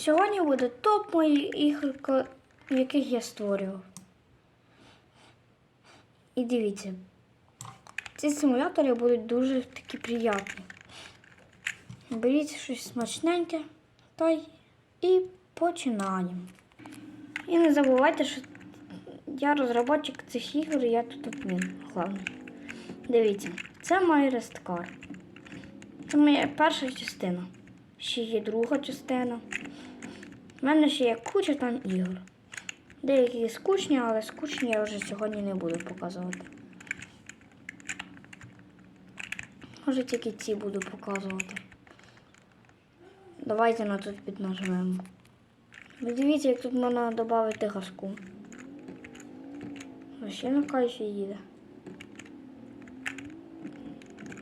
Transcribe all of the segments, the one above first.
Сьогодні буде топ моїх ігор, яких я створював. І дивіться, ці симулятори будуть дуже такі приятні. Беріть щось смачненьке та й і починаємо. І не забувайте, що я розробник цих ігор, і я тут адмін головний. Дивіться, це мій ресткар. Це моя перша частина. Ще є друга частина. У мене ще є куча там ігор. Деякі скучні, але скучні я вже сьогодні не буду показувати. Може тільки ці буду показувати. Давайте на тут піднажмемо. Ви дивіться, як тут можна додати газку. Ще на кайфі їде.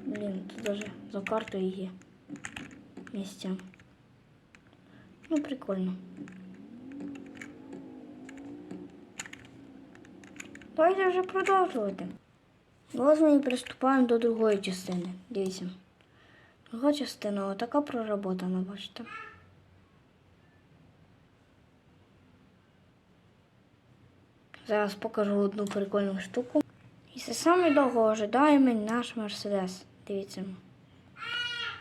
Блін, тут даже за картою є місця. Ну, прикольно. Давайте вже продовжувати. Ось ми і приступаємо до другої частини. Дивіться. Друга частина отака проработана, бачите. Зараз покажу одну прикольну штуку. І це саме довго ожидаємий наш Мерседес. Дивіться.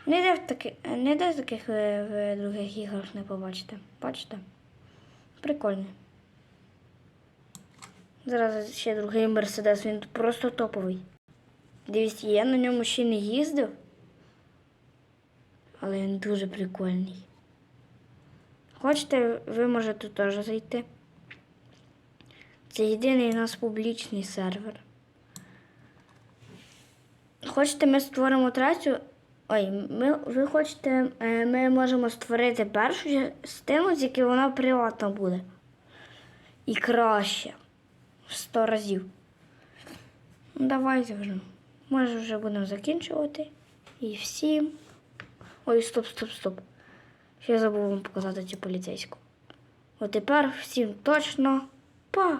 Ніде в таки, ніде таких ви в других іграх не побачите. Бачите? Прикольний. Зараз ще другий Мерседес, він просто топовий. Дивіться, я на ньому ще не їздив, але він дуже прикольний. Хочете, ви можете теж зайти. Це єдиний у нас публічний сервер. Хочете, ми створимо третю. Ой, ми, ви хочете, е, ми можемо створити першу частину, з якої вона приватна буде. І краще. В 100 разів. Ну, давайте вже. Може вже будемо закінчувати. І всім. Ой, стоп, стоп, стоп. Ще забув вам показати цю поліцейську. От тепер всім точно па!